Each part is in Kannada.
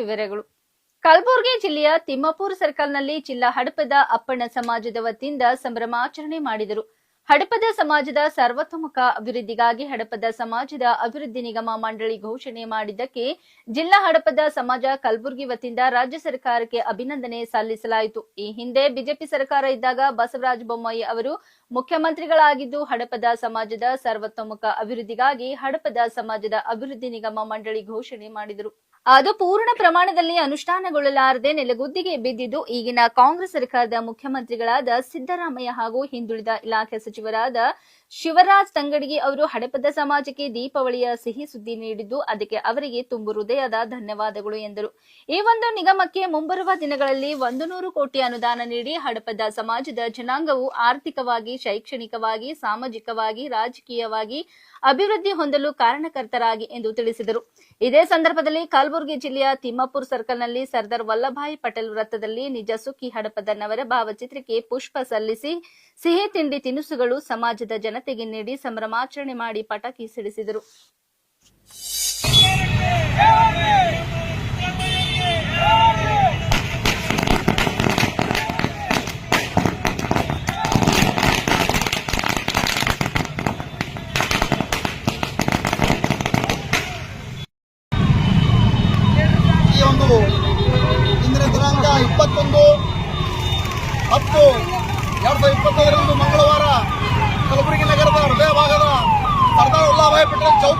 ವಿವರಗಳು. ಕಲಬುರಗಿ ಜಿಲ್ಲೆಯ ತಿಮ್ಮಪುರ ಸರ್ಕಲ್ನಲ್ಲಿ ಜಿಲ್ಲಾ ಹಡಪದ ಅಪ್ಪಣ್ಣ ಸಮಾಜದ ವತಿಯಿಂದ ಸಂಭ್ರಮಾಚರಣೆ ಮಾಡಿದರು. ಹಡಪದ ಸಮಾಜದ ಸರ್ವತೋಮುಖ ಅಭಿವೃದ್ಧಿಗಾಗಿ ಹಡಪದ ಸಮಾಜದ ಅಭಿವೃದ್ಧಿ ನಿಗಮ ಮಂಡಳಿ ಘೋಷಣೆ ಮಾಡಿದ್ದಕ್ಕೆ ಜಿಲ್ಲಾ ಹಡಪದ ಸಮಾಜ ಕಲಬುರಗಿ ವತಿಯಿಂದ ರಾಜ್ಯ ಸರ್ಕಾರಕ್ಕೆ ಅಭಿನಂದನೆ ಸಲ್ಲಿಸಲಾಯಿತು. ಈ ಹಿಂದೆ ಬಿಜೆಪಿ ಸರ್ಕಾರ ಇದ್ದಾಗ ಬಸವರಾಜ ಬೊಮ್ಮಾಯಿ ಅವರು ಮುಖ್ಯಮಂತ್ರಿಗಳಾಗಿದ್ದು ಹಡಪದ ಸಮಾಜದ ಸರ್ವತೋಮುಖ ಅಭಿವೃದ್ಧಿಗಾಗಿ ಹಡಪದ ಸಮಾಜದ ಅಭಿವೃದ್ಧಿ ನಿಗಮ ಮಂಡಳಿ ಘೋಷಣೆ ಮಾಡಿದರು. ಅದು ಪೂರ್ಣ ಪ್ರಮಾಣದಲ್ಲಿ ಅನುಷ್ಠಾನಗೊಳ್ಳಲಾರದೆ ನೆಲಗುದ್ದಿಗೆ ಬಿದ್ದಿದ್ದು, ಈಗಿನ ಕಾಂಗ್ರೆಸ್ ಸರ್ಕಾರದ ಮುಖ್ಯಮಂತ್ರಿಗಳಾದ ಸಿದ್ದರಾಮಯ್ಯ ಹಾಗೂ ಹಿಂದುಳಿದ ಇಲಾಖೆ ಸಚಿವರಾದ ಶಿವರಾಜ್ ತಂಗಡಗಿ ಅವರು ಹಡಪದ ಸಮಾಜಕ್ಕೆ ದೀಪಾವಳಿಯ ಸಿಹಿ ಸುದ್ದಿ ನೀಡಿದ್ದು, ಅದಕ್ಕೆ ಅವರಿಗೆ ತುಂಬು ಹೃದಯದ ಧನ್ಯವಾದಗಳು ಎಂದರು. ಈ ಒಂದು ನಿಗಮಕ್ಕೆ ಮುಂಬರುವ ದಿನಗಳಲ್ಲಿ ಒಂದು ನೂರು ಕೋಟಿ ಅನುದಾನ ನೀಡಿ ಹಡಪದ ಸಮಾಜದ ಜನಾಂಗವು ಆರ್ಥಿಕವಾಗಿ, ಶೈಕ್ಷಣಿಕವಾಗಿ, ಸಾಮಾಜಿಕವಾಗಿ, ರಾಜಕೀಯವಾಗಿ ಅಭಿವೃದ್ಧಿ ಹೊಂದಲು ಕಾರಣಕರ್ತರಾಗಿ ಎಂದು ತಿಳಿಸಿದರು. ಇದೇ ಸಂದರ್ಭದಲ್ಲಿ ಕಲಬುರಗಿ ಜಿಲ್ಲೆಯ ತಿಮ್ಮಾಪುರ್ ಸರ್ಕಲ್ನಲ್ಲಿ ಸರ್ದಾರ್ ವಲ್ಲಭಾಯಿ ಪಟೇಲ್ ವೃತ್ತದಲ್ಲಿ ನಿಜ ಸುಖಿ ಹಡಪದನ್ನವರ ಭಾವಚಿತ್ರಕ್ಕೆ ಪುಷ್ಪ ಸಲ್ಲಿಸಿ ಸಿಹಿ ತಿಂಡಿ ತಿನಿಸುಗಳು ಸಮಾಜದ ಜನತೆಗೆ ನೀಡಿ ಸಂಭ್ರಮಾಚರಣೆ ಮಾಡಿ ಪಟಾಕಿ ಸಿಡಿಸಿದರು.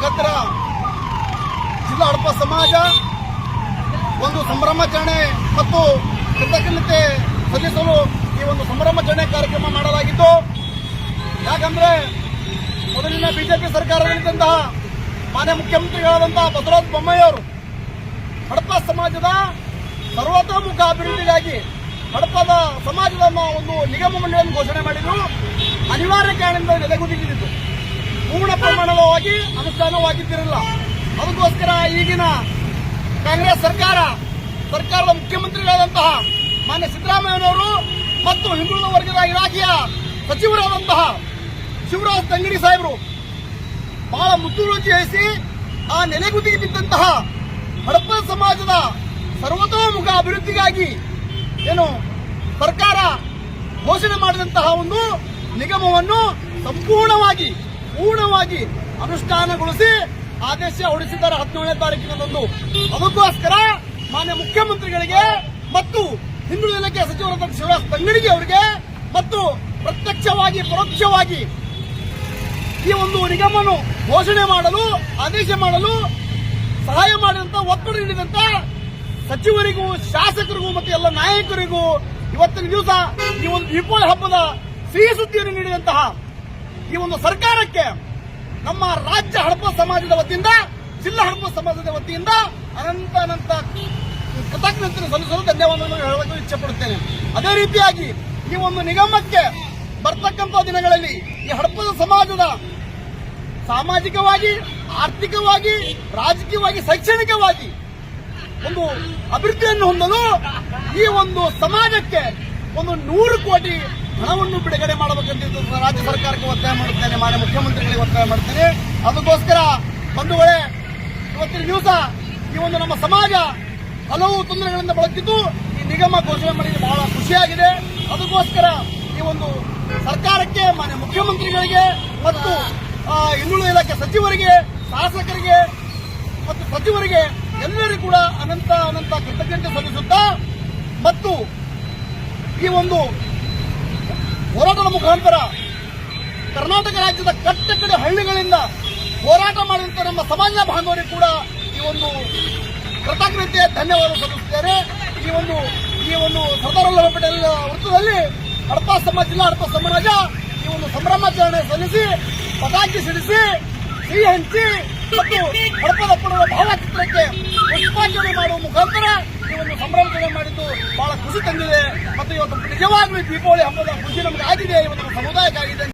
ಚೌಕ್ ಜಿಲ್ಲಾ ಹಡಪ ಸಮಾಜ, ಒಂದು ಸಂಭ್ರಮಾಚರಣೆ ಮತ್ತು ಕೃತಜ್ಞತೆ ಸಲ್ಲಿಸಲು ಈ ಒಂದು ಸಂಭ್ರಮಾಚರಣೆ ಕಾರ್ಯಕ್ರಮ ಮಾಡಲಾಗಿತ್ತು. ಯಾಕಂದ್ರೆ ಮೊದಲಿನ ಬಿಜೆಪಿ ಸರ್ಕಾರದಲ್ಲಿದ್ದಂತಹ ಮಾನ್ಯ ಮುಖ್ಯಮಂತ್ರಿಗಳಾದಂತಹ ಬಸವರಾಜ ಅವರು ಹಡಪ ಸಮಾಜದ ಸರ್ವತೋಮುಖ ಅಭಿವೃದ್ಧಿಗಾಗಿ ಹಡಪದ ಸಮಾಜದ ಒಂದು ನಿಗಮ ಮಂಡಳಿಯನ್ನು ಘೋಷಣೆ ಮಾಡಿದ್ರು. ಅನಿವಾರ್ಯ ಕಾರಣದಿಂದ ನೆಲೆಗುದಿಗಿದ್ದು ಪೂರ್ಣ ಪ್ರಮಾಣವಾಗಿ ಅನುಷ್ಠಾನವಾಗಿದ್ದಿರಲಿಲ್ಲ. ಅದಕ್ಕೋಸ್ಕರ ಈಗಿನ ಕಾಂಗ್ರೆಸ್ ಸರ್ಕಾರ, ಸರ್ಕಾರದ ಮುಖ್ಯಮಂತ್ರಿಗಳಾದಂತಹ ಮಾನ್ಯ ಸಿದ್ದರಾಮಯ್ಯನವರು ಮತ್ತು ಹಿಂದುಳಿದ ವರ್ಗದ ಇಲಾಖೆಯ ಸಚಿವರಾದಂತಹ ಶಿವರಾಜ್ ತಂಗಡಿ ಸಾಹೇಬರು ಬಹಳ ಮುತುವರ್ಜಿ ವಹಿಸಿ ಆ ನೆಲೆಗುದಿಗೆ ಬಿದ್ದಂತಹ ಹಡಪ ಸಮಾಜದ ಸರ್ವತೋಮುಖ ಅಭಿವೃದ್ಧಿಗಾಗಿ ಏನು ಸರ್ಕಾರ ಘೋಷಣೆ ಮಾಡಿದಂತಹ ಒಂದು ನಿಗಮವನ್ನು ಸಂಪೂರ್ಣವಾಗಿ ಪೂರ್ಣವಾಗಿ ಅನುಷ್ಠಾನಗೊಳಿಸಿ ಆದೇಶ ಹೊರಡಿಸಿದ್ದಾರೆ ಹದಿನೇಳನೇ ತಾರೀಕಿನಂದು ಅದಕ್ಕೋಸ್ಕರ ಮಾನ್ಯ ಮುಖ್ಯಮಂತ್ರಿಗಳಿಗೆ ಮತ್ತು ಹಿಂದುಳಿದ ಇಲಾಖೆ ಸಚಿವರಾದ ಶಿವರಾಜ್ ತಂಗಡಿಗೆ ಅವರಿಗೆ ಮತ್ತು ಪ್ರತ್ಯಕ್ಷವಾಗಿ, ಪರೋಕ್ಷವಾಗಿ ಈ ಒಂದು ನಿಗಮವನ್ನು ಘೋಷಣೆ ಮಾಡಲು, ಆದೇಶ ಮಾಡಲು ಸಹಾಯ ಮಾಡಿದಂತ, ಒತ್ತಡ ನೀಡಿದಂತ ಸಚಿವರಿಗೂ, ಶಾಸಕರಿಗೂ ಮತ್ತು ಎಲ್ಲ ನಾಯಕರಿಗೂ ಇವತ್ತಿನ ದಿವಸ ಈ ಒಂದು ದೀಪಾವಳಿ ಹಬ್ಬದ ಸಿಹಿ ಸುದ್ದಿಯನ್ನು ನೀಡಿದಂತಹ ಈ ಒಂದು ಸರ್ಕಾರಕ್ಕೆ ನಮ್ಮ ರಾಜ್ಯ ಹಡಪ ಸಮಾಜದ ವತಿಯಿಂದ, ಜಿಲ್ಲಾ ಹಡಪ ಸಮಾಜದ ವತಿಯಿಂದ ಅನಂತ ಅನಂತ ಕೃತಜ್ಞತೆ ಸಲ್ಲಿಸಲು ಧನ್ಯವಾದಗಳನ್ನು ಹೇಳಲು ಇಚ್ಛೆಪಡುತ್ತೇನೆ. ಅದೇ ರೀತಿಯಾಗಿ ಈ ಒಂದು ನಿಗಮಕ್ಕೆ ಬರ್ತಕ್ಕಂಥ ದಿನಗಳಲ್ಲಿ ಈ ಹಡಪದ ಸಮಾಜದ ಸಾಮಾಜಿಕವಾಗಿ, ಆರ್ಥಿಕವಾಗಿ, ರಾಜಕೀಯವಾಗಿ, ಶೈಕ್ಷಣಿಕವಾಗಿ ಒಂದು ಅಭಿವೃದ್ಧಿಯನ್ನು ಹೊಂದಲು ಈ ಒಂದು ಸಮಾಜಕ್ಕೆ ಒಂದು ನೂರು ಕೋಟಿ ಹಣವನ್ನು ಬಿಡುಗಡೆ ಮಾಡಬೇಕಂತ ರಾಜ್ಯ ಸರ್ಕಾರಕ್ಕೆ ಒತ್ತಾಯ ಮಾಡುತ್ತೇನೆ, ಮಾನ್ಯ ಮುಖ್ಯಮಂತ್ರಿಗಳಿಗೆ ಒತ್ತಾಯ ಮಾಡ್ತೇನೆ ಅದಕ್ಕೋಸ್ಕರ ಬಂಧುಗಳೇ ಇವತ್ತಿನ ದಿವಸ ಈ ಒಂದು ನಮ್ಮ ಸಮಾಜ ಹಲವು ತೊಂದರೆಗಳಿಂದ ಬಳಲ್ತಿದ್ದು ಈ ನಿಗಮ ಘೋಷಣೆ ಮಾಡಿದ್ದು ಬಹಳ ಖುಷಿಯಾಗಿದೆ. ಅದಕ್ಕೋಸ್ಕರ ಈ ಒಂದು ಸರ್ಕಾರಕ್ಕೆ, ಮಾನ್ಯ ಮುಖ್ಯಮಂತ್ರಿಗಳಿಗೆ ಮತ್ತು ಹಿಂದುಳಿದ ಇಲಾಖೆ ಸಚಿವರಿಗೆ, ಶಾಸಕರಿಗೆ ಮತ್ತು ಸಚಿವರಿಗೆ ಎಲ್ಲರಿಗೂ ಕೂಡ ಅನಂತ ಅನಂತ ಕೃತಜ್ಞತೆ ಸಲ್ಲಿಸುತ್ತಾ ಮತ್ತು ಈ ಒಂದು ಹೋರಾಟದ ಮುಖಾಂತರ ಕರ್ನಾಟಕ ರಾಜ್ಯದ ಕಟ್ಟ ಕಡೆ ಹಳ್ಳಿಗಳಿಂದ ಹೋರಾಟ ಮಾಡಿದಂಥ ನಮ್ಮ ಸಮಾಜ ಬಾಂಧವರಿಗೆ ಕೂಡ ಈ ಒಂದು ಕೃತಜ್ಞತೆ, ಧನ್ಯವಾದ ಸಲ್ಲಿಸುತ್ತೇನೆ. ಈ ಒಂದು ಈ ಒಂದು ಸರ್ದಾರ್ ವಲ್ಲಭ ಪಟೇಲ್ ವೃತ್ತದಲ್ಲಿ ಹಡಪ ಸಮಾಜ ಜಿಲ್ಲಾ ಹಡಪ ಸಮಾಜ ಈ ಒಂದು ಸಂಭ್ರಮಾಚರಣೆ ಸಲ್ಲಿಸಿ, ಪಟಾಕಿ ಸಿಡಿಸಿ, ಸಿಹಿ ಹಂಚಿ ಮತ್ತು ಹಡಪದ ಪುರದ ಭಾವಚಿತ್ರಕ್ಕೆ ಪುಷ್ಪಾಂಜಲಿ ಮಾಡುವ ಮುಖಾಂತರ ಈ ಒಂದು ಖುಷಿ ತಂದಿದೆ. ಮತ್ತು ಇವತ್ತು ನಿಜವಾಗ್ಲೂ ದೀಪಾವಳಿ ಹಬ್ಬದ ಖುಷಿ ನಮಗೆ ಆಗಿದೆ. ಇವತ್ತು ಸಮುದಾಯಕ್ಕಾಗಿದೆ.